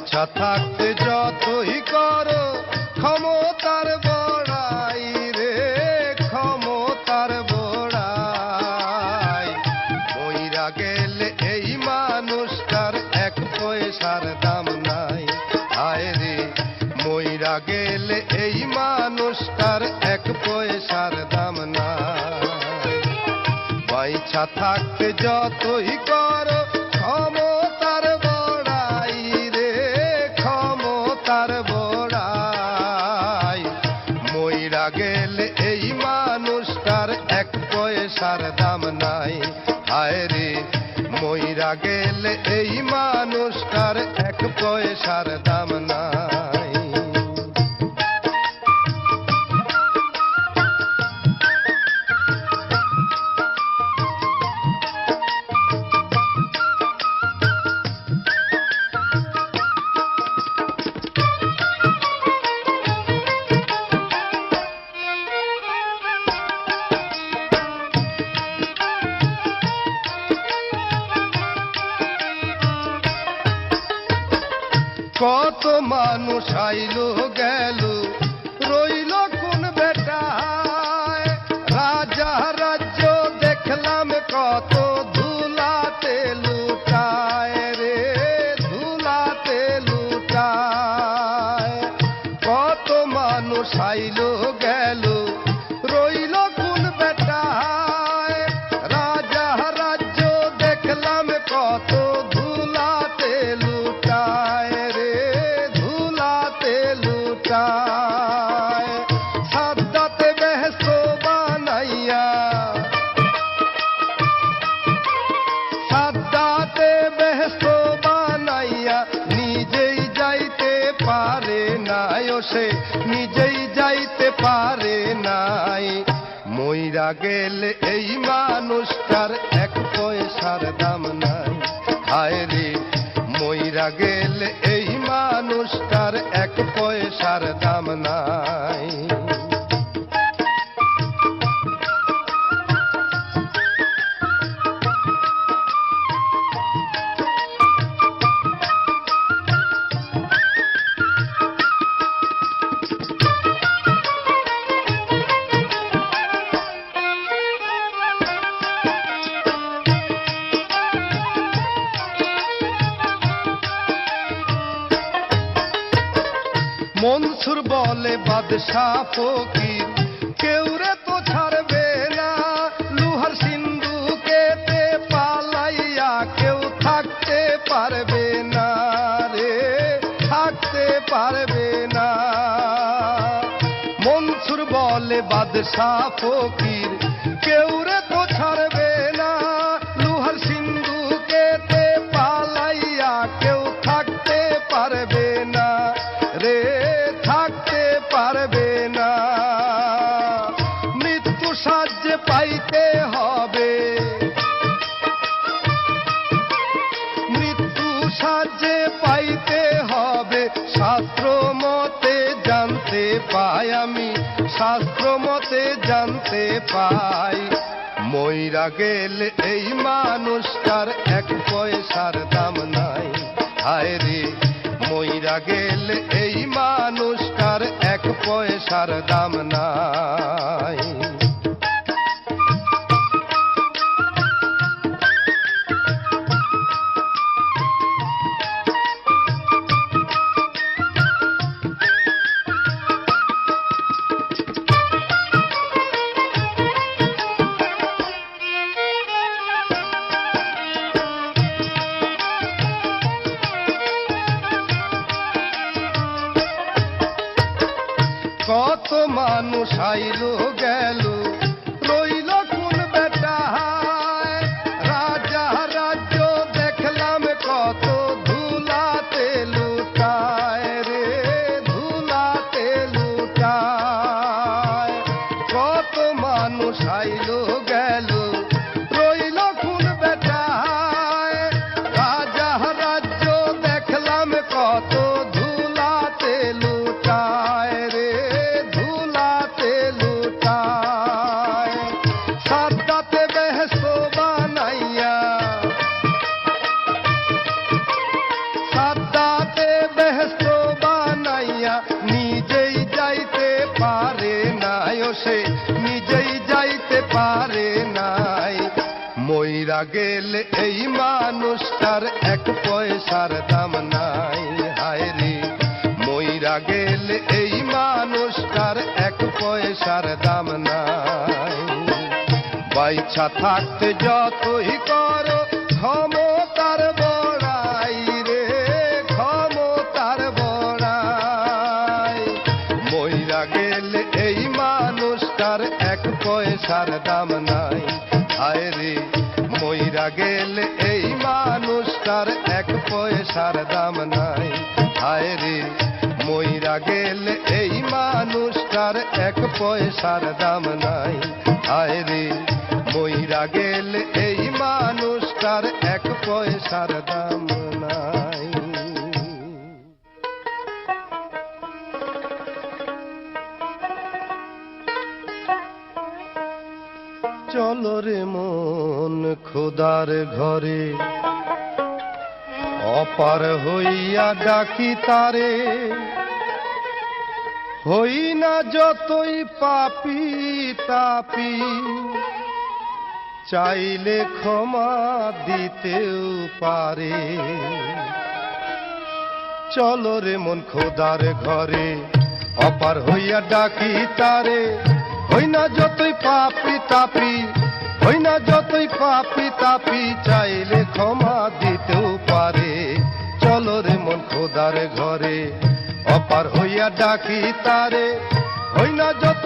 বাইছা থাকতে যতই করো, ক্ষমতার বড়াই রে, ক্ষমতার বড়াই। মইরা গেলে এই মানুষটার এক পয়সার দাম নাই। আয় রে, মইরা গেলে এই মানুষটার এক পয়সার দাম নাই। বাইছা থাকতে যতই করো গেলে এই মানুষটার এক পয়সার দাম নাই কত মানুষ আইলো গেল। সে নিজেই যাইতে পারে নাই। মইরা গেল এই মানুষটার এক পয়সার দাম নাই। হায় রে, মইরা গেলে এই মানুষটার এক পয়সার দাম নাই। মনসুর বলে বাদশাহ ফকির। কেউ রে তো ছাড়বে না, লুহার সিন্ধুকেতে পালাইয়া কেউ থাকতে পারবে না রে, থাকতে পারবে না। মনসুর বলে বাদশাহ ফকির সাহায্যে পাইতে হবে। মৃত্যু সাহায্যে পাইতে হবে। শাস্ত্র মতে জানতে পাই আমি। শাস্ত্র মতে জানতে পাই। মইরা গেল এই মানুষটার এক পয়সার দাম নাই। হায় রে, মইরা গেলে এই মানুষটার এক পয়সার দাম নাই। মানুষ নিজেই যাইতে পারে নাই। মইরা গেলে এই মানুষটার এক পয়সার দাম নাই। হায় রে, মইরা গেলে এই মানুষটার এক পয়সার দাম নাই। বাইছা থাকতে যতই করো, ক্ষমতার বড়াই রে, ক্ষমতার বড়াই। মইরা গেলে পয়সার দাম নাই। হায় রে, মইরা গেলে এই মানুষটার এক পয়সার দাম নাই। হায় রে, মইরা গেলে এই মানুষটার এক পয়সার দাম নাই। হায় রে, মইরা গেলে এই মানুষটার এক পয়সার দাম নাই। চলো রে মন খোদার ঘরে। অপার হইয়া ডাকি তারে। হই না যতই পাপি তাপি, চাইলে ক্ষমা দিতেও পারে। চলো রে মন খোদার ঘরে, অপার হইয়া ডাকি তারে। হই না যতই পাপি তাপি যতই পাপি তাপি চাইলে ক্ষমা দিতেও পারে। চলো রে মন খোদার ঘরে, অপার হইয়া ডাকি তারে। হই না তাপি